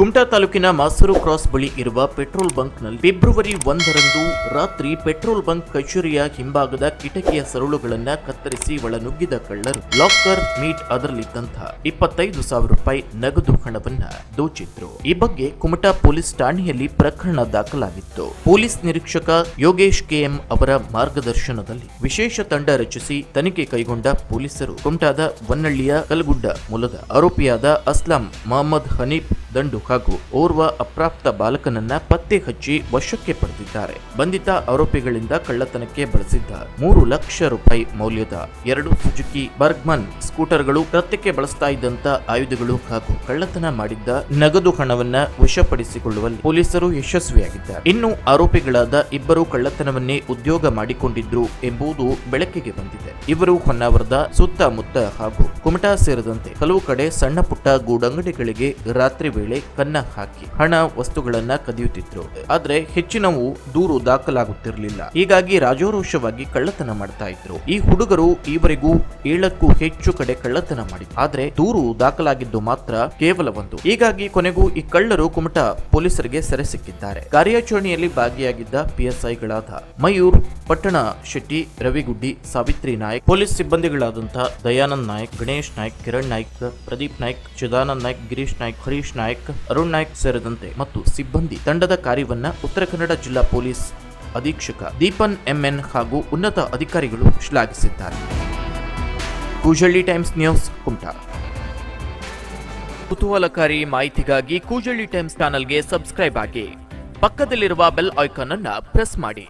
ಕುಮಟಾ ತಾಲೂಕಿನ ಮಾಸೂರು ಕ್ರಾಸ್ ಬಳಿ ಇರುವ ಪೆಟ್ರೋಲ್ ಬಂಕ್ನಲ್ಲಿ ಫೆಬ್ರವರಿ ಒಂದರಂದು ರಾತ್ರಿ ಪೆಟ್ರೋಲ್ ಬಂಕ್ ಕಚೇರಿಯ ಹಿಂಭಾಗದ ಕಿಟಕಿಯ ಸರಳುಗಳನ್ನ ಕತ್ತರಿಸಿ ಒಳನುಗ್ಗಿದ ಕಳ್ಳರು. ಲಾಕರ್ ಮೀಟ್ ಅದರಲ್ಲಿದ್ದಂತಹ ಇಪ್ಪತ್ತೈದು ಸಾವಿರ ರೂಪಾಯಿ ನಗದು ಹಣವನ್ನ ದೋಚಿದ್ರು. ಈ ಬಗ್ಗೆ ಕುಮಟಾ ಪೊಲೀಸ್ ಠಾಣೆಯಲ್ಲಿ ಪ್ರಕರಣ ದಾಖಲಾಗಿತ್ತು. ಪೊಲೀಸ್ ನಿರೀಕ್ಷಕ ಯೋಗೇಶ್ ಕೆಎಂ ಅವರ ಮಾರ್ಗದರ್ಶನದಲ್ಲಿ ವಿಶೇಷ ತಂಡ ರಚಿಸಿ ತನಿಖೆ ಕೈಗೊಂಡ ಪೊಲೀಸರು. ಕುಮಟಾದ ವನ್ನಳ್ಳಿಯ ಕಲ್ಗುಡ್ಡ ಮೂಲದ ಆರೋಪಿಯಾದ ಅಸ್ಲಾಂ ಮೊಹಮ್ಮದ್ ಹನೀಫ್ ದಂಡು ಹಾಗೂ ಓರ್ವ ಅಪ್ರಾಪ್ತ ಬಾಲಕನನ್ನ ಪತ್ತೆ ಹಚ್ಚಿ ವಶಕ್ಕೆ ಪಡೆದಿದ್ದಾರೆ. ಬಂಧಿತ ಆರೋಪಿಗಳಿಂದ ಕಳ್ಳತನಕ್ಕೆ ಬಳಸಿದ್ದ ಮೂರು ಲಕ್ಷ ರೂಪಾಯಿ ಮೌಲ್ಯದ ಎರಡು ಸುಜುಕಿ ಬರ್ಗ್ಮನ್ ಸ್ಕೂಟರ್ಗಳು ಕೃತ್ಯಕ್ಕೆ ಬಳಸ್ತಾ ಇದ್ದಂತ ಆಯುಧಗಳು ಹಾಗೂ ಕಳ್ಳತನ ಮಾಡಿದ್ದ ನಗದು ಹಣವನ್ನ ವಶಪಡಿಸಿಕೊಳ್ಳುವಲ್ಲಿ ಪೊಲೀಸರು ಯಶಸ್ವಿಯಾಗಿದ್ದಾರೆ. ಇನ್ನು ಆರೋಪಿಗಳಾದ ಇಬ್ಬರು ಕಳ್ಳತನವನ್ನೇ ಉದ್ಯೋಗ ಮಾಡಿಕೊಂಡಿದ್ರು ಎಂಬುದು ಬೆಳಕಿಗೆ ಬಂದಿದೆ. ಇವರು ಹೊನ್ನಾವರದ ಸುತ್ತಮುತ್ತ ಹಾಗೂ ಕುಮಟಾ ಸೇರಿದಂತೆ ಹಲವು ಕಡೆ ಸಣ್ಣ ಪುಟ್ಟ ಗೂಡಂಗಡಿಗಳಿಗೆ ರಾತ್ರಿ ವೇಳೆ ಕನ್ನ ಹಾಕಿ ಹಣ ವಸ್ತುಗಳನ್ನ ಕದಿಯುತ್ತಿದ್ರು. ಆದ್ರೆ ಹೆಚ್ಚಿನವು ದೂರು ದಾಖಲಾಗುತ್ತಿರಲಿಲ್ಲ. ಹೀಗಾಗಿ ರಾಜಾರೋಷವಾಗಿ ಕಳ್ಳತನ ಮಾಡ್ತಾ ಇದ್ರು. ಈ ಹುಡುಗರು ಈವರೆಗೂ ಏಳಕ್ಕೂ ಹೆಚ್ಚು ಕಡೆ ಕಳ್ಳತನ ಮಾಡಿ. ಆದ್ರೆ ದೂರು ದಾಖಲಾಗಿದ್ದು ಮಾತ್ರ ಕೇವಲ ಒಂದು. ಹೀಗಾಗಿ ಕೊನೆಗೂ ಈ ಕಳ್ಳರು ಕುಮಟ ಪೊಲೀಸರಿಗೆ ಸೆರೆ ಸಿಕ್ಕಿದ್ದಾರೆ. ಕಾರ್ಯಾಚರಣೆಯಲ್ಲಿ ಭಾಗಿಯಾಗಿದ್ದ ಪಿಎಸ್ಐಗಳಾದ ಮಯೂರ್, ಪಟ್ಟಣ ಶೆಟ್ಟಿ, ರವಿಗುಡ್ಡಿ, ಸಾವಿತ್ರಿ ನಾಯಕ್, ಪೊಲೀಸ್ ಸಿಬ್ಬಂದಿಗಳಾದಂತಹ ದಯಾನಂದ್ ನಾಯಕ್, ಗಣೇಶ್ ನಾಯಕ್, ಕಿರಣ್ ನಾಯ್ಕ್, ಪ್ರದೀಪ್ ನಾಯ್ಕ್, ಚಿದಾನಂದ್ ನಾಯ್ಕ್, ಗಿರೀಶ್ ನಾಯ್ಕ್, ಹರೀಶ್ ನಾಯ್ಕ್, ಅರುಣ್ ನಾಯ್ಕ್ ಸೇರಿದಂತೆ ಮತ್ತು ಸಿಬ್ಬಂದಿ ತಂಡದ ಕಾರ್ಯವನ್ನ ಉತ್ತರ ಕನ್ನಡ ಜಿಲ್ಲಾ ಪೊಲೀಸ್ ಅಧೀಕ್ಷಕ ದೀಪನ್ ಎಂಎನ್ ಹಾಗೂ ಉನ್ನತ ಅಧಿಕಾರಿಗಳು ಶ್ಲಾಘಿಸಿದ್ದಾರೆ. Koojalli Times News Kumta. ಕುತೂಹಲಕಾರಿ ಮಾಹಿತಿಗಾಗಿ ಕೂಜಳ್ಳಿ ಟೈಮ್ಸ್ ಚಾನಲ್ಗೆ ಸಬ್ಸ್ಕ್ರೈಬ್ ಆಗಿ. ಪಕ್ಕದಲ್ಲಿರುವ ಬೆಲ್ ಐಕಾನ್ ಅನ್ನ ಪ್ರೆಸ್ ಮಾಡಿ.